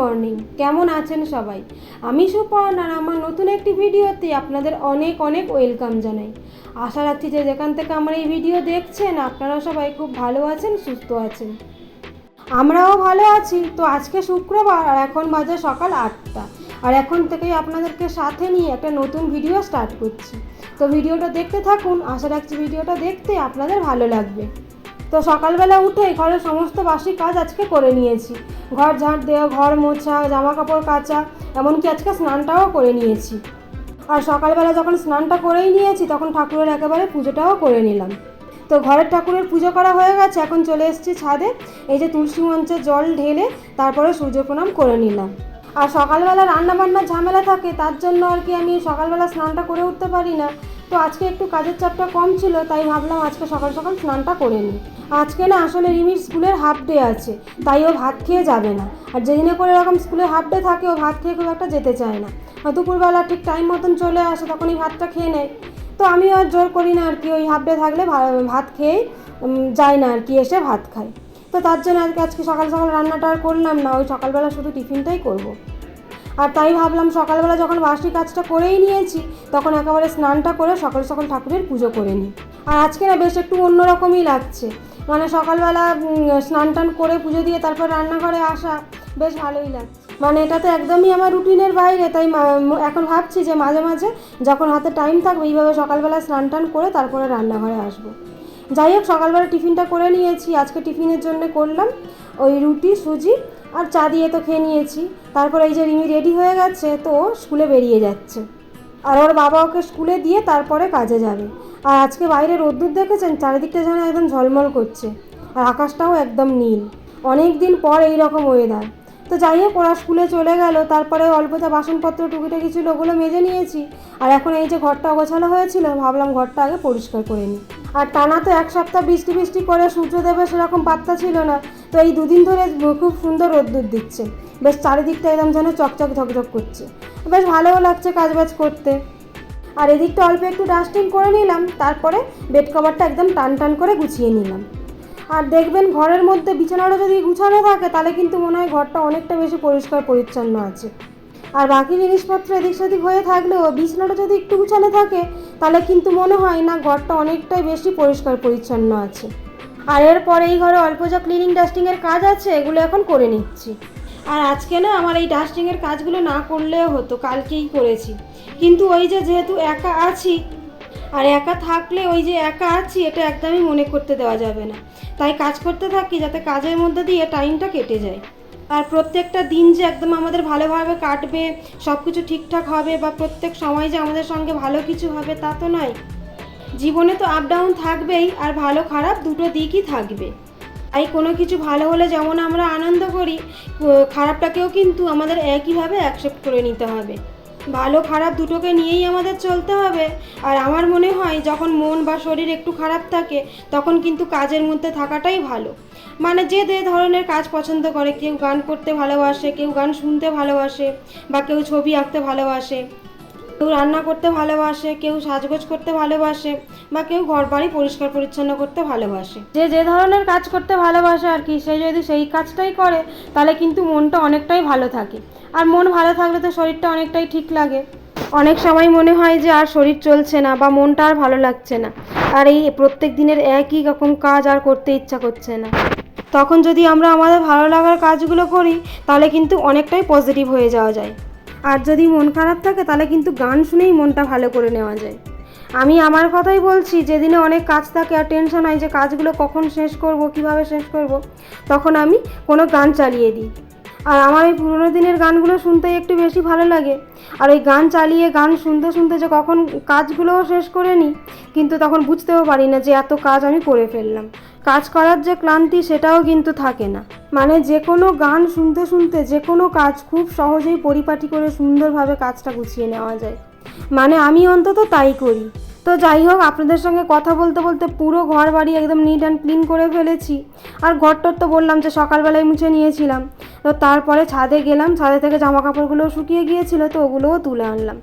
Morning. কেমন আছেন সবাই? আমি সুপর্ণ আর আমার নতুন একটি ভিডিওতে আপনাদের অনেক অনেক ওয়েলকাম জানাই। আশা রাখছি যে যেখান থেকে আমার এই ভিডিও দেখছেন আপনারা সবাই খুব ভালো আছেন, সুস্থ আছেন। আমরাও ভালো আছি। তো আজকে শুক্রবার আর এখন বাজে সকাল আটটা। আর এখন থেকেই আপনাদেরকে সাথে নিয়ে একটা নতুন ভিডিও স্টার্ট করছি। তো ভিডিওটা দেখতে থাকুন, আশা রাখছি ভিডিওটা দেখতে আপনাদের ভালো লাগবে। তো সকালবেলা উঠেই ঘরের সমস্ত বাসি কাজ আজকে করে নিয়েছি। ঘর ঝাঁট দেওয়া, ঘর মোছা জামা কাপড় কাচা, এমনকি আজকে স্নানটাও করে নিয়েছি। আর সকালবেলা যখন স্নানটা করেই নিয়েছি, তখন ঠাকুরের একেবারে পুজোটাও করে নিলাম। তো ঘরের ঠাকুরের পুজো করা হয়ে গেছে, এখন চলে এসেছি ছাদে। এই যে তুলসী মঞ্চে জল ঢেলে তারপরে সূর্য প্রণাম করে নিলাম। আর সকালবেলা রান্না বান্নার ঝামেলা থাকে, তার জন্য আর কি আমি সকালবেলা স্নানটা করে উঠতে পারি না। তো আজকে একটু কাজের চাপটা কম ছিল, তাই ভাবলাম আজকে সকাল সকাল স্নানটা করে নিই। আজকে না আসলে রিমির স্কুলের হাফ ডে আছে, তাই ও ভাত খেয়ে যাবে না। আর যেদিনে করে এরকম স্কুলে হাফ ডে থাকে, ও ভাত খেয়ে খুব একটা যেতে চায় না। দুপুরবেলা ঠিক টাইম মতন চলে আসে, তখনই ভাতটা খেয়ে নেয়। তো আমি আর জোর করি না আর কি, ওই হাফ ডে থাকলে ভাত খেয়েই যায় না আর কি, এসে ভাত খায় তো তার জন্য আজকে আজকে সকাল সকাল রান্নাটা আর করলাম না, ওই সকালবেলা শুধু টিফিনটাই করব। আর তাই ভাবলাম সকালবেলা যখন বাসি কাজটা করেই নিয়েছি, তখন একেবারে স্নানটা করে সকাল সকাল ঠাকুরের পুজো করে নিই। আর আজকে না বেশ একটু অন্যরকমই লাগছে। মানে সকালবেলা স্নান টান করে পুজো দিয়ে তারপর রান্নাঘরে আসা বেশ ভালোই লাগছে। মানে এটা তো একদমই আমার রুটিনের বাইরে, তাই এখন ভাবছি যে মাঝে মাঝে যখন হাতে টাইম থাকবে, এইভাবে সকালবেলা স্নান টান করে তারপরে রান্নাঘরে আসব। যাই হোক, সকালবেলা টিফিনটা করে নিয়েছি, আজকে টিফিনের জন্য করলাম ওই রুটি, সুজি আর চা দিয়ে তো খেয়ে নিয়েছি। তারপর এই যে রিমি রেডি হয়ে গেছে, তো স্কুলে বেরিয়ে যাচ্ছে। আর ওর বাবা ওকে স্কুলে দিয়ে তারপরে কাজে যাবে। আর আজকে বাইরে রোদ্দুর দেখেছেন? চারিদিকটা যেন একদম ঝলমল করছে। আর আকাশটাও একদম নীল। অনেক দিন পর এই রকম ওয়েদার তো যাই হোক, ওরা স্কুলে চলে গেল। তারপরে অল্পতে বাসনপত্র, টুকিটাকি ছিল ওগুলো মেজে নিয়েছি। আর এখন এই যে ঘরটা অগোছালো হয়েছিল, ভাবলাম ঘরটা আগে পরিষ্কার করে নিই। আর টানা তো এক সপ্তাহ বৃষ্টি বৃষ্টি করে সূর্য দেবে সেরকম পাত্তা ছিল না। তো এই দুদিন ধরে খুব সুন্দর রোদ্দুর দিচ্ছে। বেশ চারিদিকটা একদম যেন চকচক ঝকঝক করছে। বেশ ভালোও লাগছে কাজবাজ করতে। আর এদিকটা অল্প একটু ডাস্টিং করে নিলাম, তারপরে বেড কভারটা একদম টান টান করে গুছিয়ে নিলাম। আর দেখবেন ঘরের মধ্যে বিছানাটা যদি গুছানো থাকে, তাহলে কিন্তু মনে হয় ঘরটা অনেকটা বেশি পরিষ্কার পরিচ্ছন্ন আছে। আর বাকি জিনিসপত্র এদিক সেদিক হয়ে থাকলেও বিছানাটা যদি একটু গুছানো থাকে, তাহলে কিন্তু মনে হয় না ঘরটা অনেকটাই বেশি পরিষ্কার পরিচ্ছন্ন আছে। আর এরপরে এই ঘরে অল্প যা ক্লিনিং ডাস্টিংয়ের কাজ আছে, এগুলো এখন করে নিচ্ছি। আর আজকে না আমার এই ডাস্টিংয়ের কাজগুলো না করলেও হতো, কালকেই করেছি। কিন্তু ওই যে যেহেতু একা আছি, আর একা থাকলে ওই যে একা আছি, এটা একদমই মনে করতে দেওয়া যাবে না। তাই কাজ করতে থাকি যাতে কাজের মধ্যে দিয়ে টাইমটা কেটে যায়। আর প্রত্যেকটা দিন যে একদম আমাদের ভালোভাবে কাটবে সব কিছু ঠিকঠাক হবে বা প্রত্যেক সময় যে আমাদের সঙ্গে ভালো কিছু হবে তা তো নয়। জীবনে তো আপ ডাউন থাকবেই আর ভালো খারাপ দুটো দিকই থাকবে। তাই কোনো কিছু ভালো হলে যেমন আমরা আনন্দ করি খারাপটাকেও কিন্তু আমাদের একইভাবে অ্যাকসেপ্ট করে নিতে হবে। ভালো খারাপ দুটোকে নিয়েই আমাদের চলতে হবে। আর আমার মনে হয় যখন মন বা শরীর একটু খারাপ থাকে, তখন কিন্তু কাজের মধ্যে থাকাটাই ভালো। মানে যে যে ধরনের কাজ পছন্দ করে, কেউ গান করতে ভালোবাসে, কেউ গান শুনতে ভালোবাসে, বা কেউ ছবি আঁকতে ভালোবাসে কেউ রান্না করতে ভালোবাসে, কেউ সাজগোজ করতে ভালোবাসে বা কেউ ঘর বাড়ি পরিষ্কার পরিচ্ছন্ন করতে ভালোবাসে। যে যে ধরনের কাজ করতে ভালোবাসে আর কি, সে যদি সেই কাজটাই করে, তাহলে কিন্তু মনটা অনেকটাই ভালো থাকে। আর মন ভালো থাকলে তো শরীরটা অনেকটাই ঠিক লাগে। অনেক সময় মনে হয় যে আর শরীর চলছে না বা মনটা আর ভালো লাগছে না। আর এই প্রত্যেক দিনের একই রকম কাজ আর করতে ইচ্ছা করছে না। তখন যদি আমরা আমাদের ভালো লাগার কাজগুলো করি, তাহলে কিন্তু অনেকটাই পজিটিভ হয়ে যাওয়া যায়। আর যদি মন খারাপ থাকে, তাহলে কিন্তু গান শুনেই মনটা ভালো করে নেওয়া যায়। আমি আমার কথাই বলছি, যেদিনে অনেক কাজ থাকে আর টেনশন হয় যে কাজগুলো কখন শেষ করব, কীভাবে শেষ করব, তখন আমি কোনো গান চালিয়ে দিই। আর আমার এই পুরোনো দিনের গানগুলো শুনতেই একটু বেশি ভালো লাগে। আর ওই গান চালিয়ে গান শুনতে শুনতে যে কখন কাজগুলোও শেষ করে নিই কিন্তু তখন বুঝতেও পারি না যে এত কাজ আমি করে ফেললাম। কাজ করার যে ক্লান্তি সেটাও কিন্তু থাকে না। মানে যে কোনো গান শুনতে শুনতে যে কোনো কাজ খুব সহজেই পরিপাটি করে সুন্দরভাবে কাজটা গুছিয়ে নেওয়া যায়। মানে আমি অন্তত তাই করি। তো যাই হোক, আপনাদের সঙ্গে কথা বলতে বলতে পুরো ঘর বাড়ি একদম নিট অ্যান্ড ক্লিন করে ফেলেছি। আর ঘরটর তো বললাম যে সকালবেলায় মুছে নিয়েছিলাম। তো তারপরে ছাদে গেলাম, ছাদে থেকে জামা কাপড়গুলো শুকিয়ে গিয়েছিল, তো ওগুলোও তুলে আনলাম।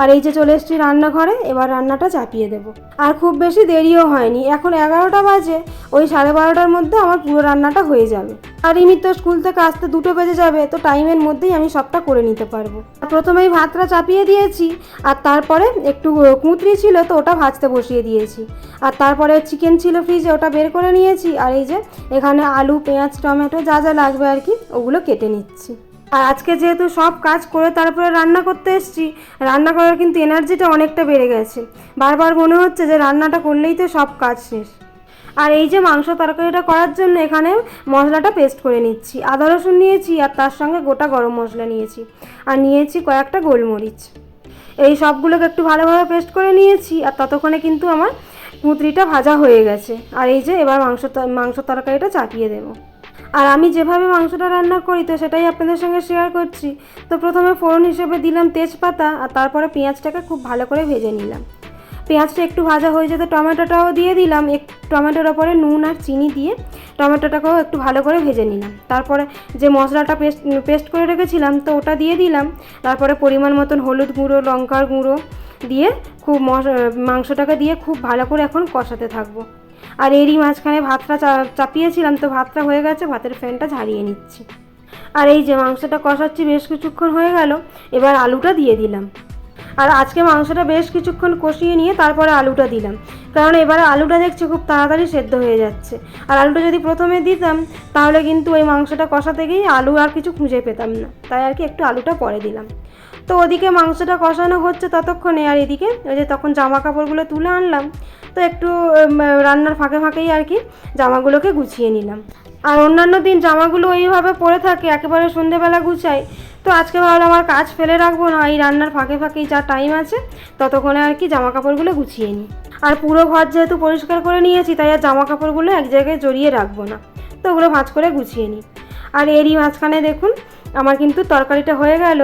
আর এই যে চলে এসেছি রান্নাঘরে, এবার রান্নাটা চাপিয়ে দেবো। আর খুব বেশি দেরিও হয়নি, এখন এগারোটা বাজে, ওই সাড়ে বারোটার মধ্যে আমার পুরো রান্নাটা হয়ে যাবে। আর রিমির তো স্কুল থেকে আসতে দুটো বেজে যাবে, তো টাইমের মধ্যেই আমি সবটা করে নিতে পারব। প্রথমেই ভাতটা চাপিয়ে দিয়েছি, আর তারপরে একটু কুঁতরি ছিল, তো ওটা ভাজতে বসিয়ে দিয়েছি। আর তারপরে চিকেন ছিল ফ্রিজে, ওটা বের করে নিয়েছি, আর এই যে এখানে আলু, পেঁয়াজ, টমেটো যা যা লাগবে আর কি, ওগুলো কেটে নিচ্ছি। আর আজকে যেহেতু সব কাজ করে তারপরে রান্না করতে এসেছি, রান্না করার কিন্তু এনার্জিটা অনেকটা বেড়ে গেছে। বারবার মনে হচ্ছে যে রান্নাটা করলেই তো সব কাজ শেষ। আর এই যে মাংস তরকারিটা করার জন্য এখানে মশলাটা পেস্ট করে নিচ্ছি। আদা রসুন নিয়েছি আর তার সঙ্গে গোটা গরম মশলা নিয়েছি। আর নিয়েছি কয়েকটা গোলমরিচ। এই সবগুলোকে একটু ভালোভাবে পেস্ট করে নিয়েছি আর ততক্ষণে কিন্তু আমার পুঁতরিটা ভাজা হয়ে গেছে। আর এই যে এবার মাংস মাংস তরকারিটা চাপিয়ে দেবো। আর আমি যেভাবে মাংসটা রান্না করি, তো সেটাই আপনাদের সঙ্গে শেয়ার করছি। তো প্রথমে ফোড়ন হিসেবে দিলাম তেজপাতা আর তারপরে পেঁয়াজটাকে খুব ভালো করে ভেজে নিলাম। পেঁয়াজটা একটু ভাজা হয়ে যেতে টমেটোটাও দিয়ে দিলাম। এক, টমেটোর ওপরে নুন আর চিনি দিয়ে টমেটোটাকেও একটু ভালো করে ভেজে নিলাম। তারপরে যে মশলাটা পেস্ট পেস্ট করে রেখেছিলাম, তো ওটা দিয়ে দিলাম। তারপরে পরিমাণ মতন হলুদ গুঁড়ো, লঙ্কার গুঁড়ো দিয়ে খুব মশ- মাংসটাকে দিয়ে খুব ভালো করে এখন কষাতে থাকব। আর এরই মাঝখানে ভাতটা চাপিয়েছিলাম তো ভাতটা হয়ে গেছে, ভাতের ফ্যানটা ঝারিয়ে নিচ্ছি। আর এই যে মাংসটা কষাচ্ছি, বেশ কিছুক্ষণ হয়ে গেল, এবার আলুটা দিয়ে দিলাম। আর আজকে মাংসটা বেশ কিছুক্ষণ কষিয়ে নিয়ে তারপরে আলুটা দিলাম। কারণ এবারে আলুটা দেখছি খুব তাড়াতাড়ি সেদ্ধ হয়ে যাচ্ছে। আর আলুটা যদি প্রথমে দিতাম, তাহলে কিন্তু ওই মাংসটা কষাতে গিয়ে আলু আর কিছু খুঁজে পেতাম না। তাই আর কি একটু আলুটা পরে দিলাম। তো ওদিকে মাংসটা কষানো হচ্ছে ততক্ষণে, আর এদিকে ওই যে তখন জামা কাপড়গুলো তুলে আনলাম, তো একটু রান্নার ফাঁকে ফাঁকেই আর কি জামাগুলোকে গুছিয়ে নিলাম। আর অন্যান্য দিন জামাগুলো ওইভাবে পরে থাকে, একেবারে সন্ধেবেলা গুছাই। তো আজকে ভাবলাম আমার কাজ ফেলে রাখব না, এই রান্নার ফাঁকে ফাঁকেই যা টাইম আছে, ততক্ষণে আর কি জামা কাপড়গুলো গুছিয়ে নিই। আর পুরো ঘর যেহেতু পরিষ্কার করে নিয়েছি, তাই আর জামা কাপড়গুলো এক জায়গায় জড়িয়ে রাখব না। তো ওগুলো ভাঁজ করে গুছিয়ে নিই। আর এরই মাঝখানে দেখুন, আমার কিন্তু তরকারিটা হয়ে গেল।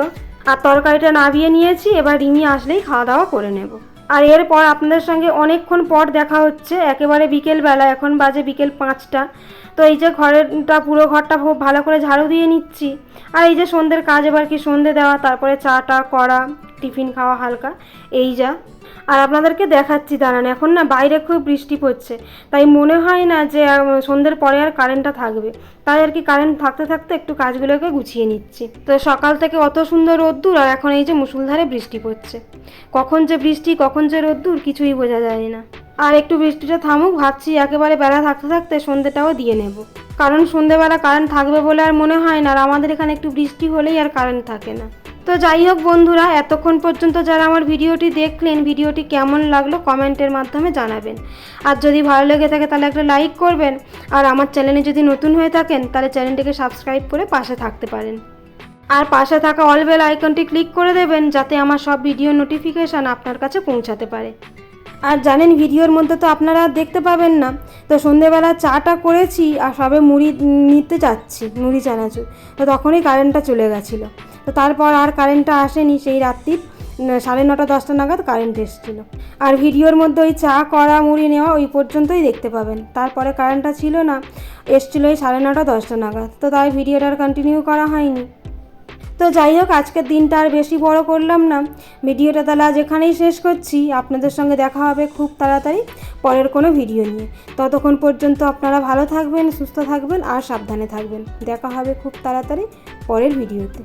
আর তরকারিটা নাবিয়ে নিয়েছি, এবার রিমি আসলেই খাওয়া দাওয়া করে নেব। আর এরপর আপনাদের সঙ্গে অনেকক্ষণ পর দেখা হচ্ছে। একেবারে বিকেলবেলা, এখন বাজে বিকেল পাঁচটা। তো এই যে ঘরেরটা, পুরো ঘরটা খুব ভালো করে ঝাড়ু দিয়ে নিচ্ছি। আর এই যে সন্ধ্যের কাজ এবার কি সন্ধ্যে দেওয়া, তারপরে চাটা করা টিফিন খাওয়া হালকা। এই যা। আর আপনাদেরকে দেখাচ্ছি, দাঁড়ান, এখন না বাইরে খুব বৃষ্টি পড়ছে। তাই মনে হয় না যে সন্ধ্যের পরে আর কারেন্টটা থাকবে। তাই আর কি কারেন্ট থাকতে থাকতে একটু কাজগুলোকে গুছিয়ে নিচ্ছি। তো সকাল থেকে অত সুন্দর রোদ্দুর আর এখন এই যে মুসুলধারে বৃষ্টি পড়ছে। কখন যে বৃষ্টি, কখন যে রোদ্দুর, কিছুই বোঝা যায় না। আর একটু বৃষ্টিটা থামুক, ভাবছি একেবারে বেলা থাকতে থাকতে সন্ধ্যেটাও দিয়ে নেব। কারণ সন্ধ্যেবেলা কারেন্ট থাকবে বলে আর মনে হয় না, আর আমাদের এখানে একটু বৃষ্টি হলেই আর কারেন্ট থাকে না। তো যাই হোক বন্ধুরা, এতক্ষণ পর্যন্ত যারা আমার ভিডিওটি দেখলেন, ভিডিওটি কেমন লাগল কমেন্টের মাধ্যমে জানাবেন। আর যদি ভালো লেগে থাকে তাহলে একটা লাইক করবেন। আর আমার চ্যানেলে যদি নতুন হয়ে থাকেন, তাহলে চ্যানেলটিকে সাবস্ক্রাইব করে পাশে থাকতে পারেন। আর পাশে থাকা অল বেল আইকনটি ক্লিক করে দেবেন, যাতে আমার সব ভিডিও নোটিফিকেশান আপনার কাছে পৌঁছাতে পারে। আর জানেন, ভিডিওর মধ্যে তো আপনারা দেখতে পাবেন না। তো সন্ধেবেলা চাটা করেছি আর সবে মুড়ি নিতে যাচ্ছি, মুড়ি চানাচুর। তো তখনই কারেন্টটা চলে গেছিল। তো তারপর আর কারেন্টটা আসেনি সেই রাত্রির সাড়ে নটা, দশটা নাগাদ কারেন্ট এসেছিল। আর ভিডিওর মধ্যে ওই চা করা মুড়ি নেওয়া ওই পর্যন্তই দেখতে পাবেন। তারপরে কারেন্টটা ছিল না, এসছিলো ওই সাড়ে নটা, দশটা নাগাদ। তো তাই ভিডিওটা আর কন্টিনিউ করা হয়নি। তো যাই হোক, আজকের দিনটা আর বেশি বড় করলাম না। ভিডিওটা তাহলে আজ এখানেই শেষ করছি। আপনাদের সঙ্গে দেখা হবে খুব তাড়াতাড়ি পরের কোনো ভিডিও নিয়ে। ততক্ষণ পর্যন্ত আপনারা ভালো থাকবেন, সুস্থ থাকবেন আর সাবধানে থাকবেন। দেখা হবে খুব তাড়াতাড়ি পরের ভিডিওতে।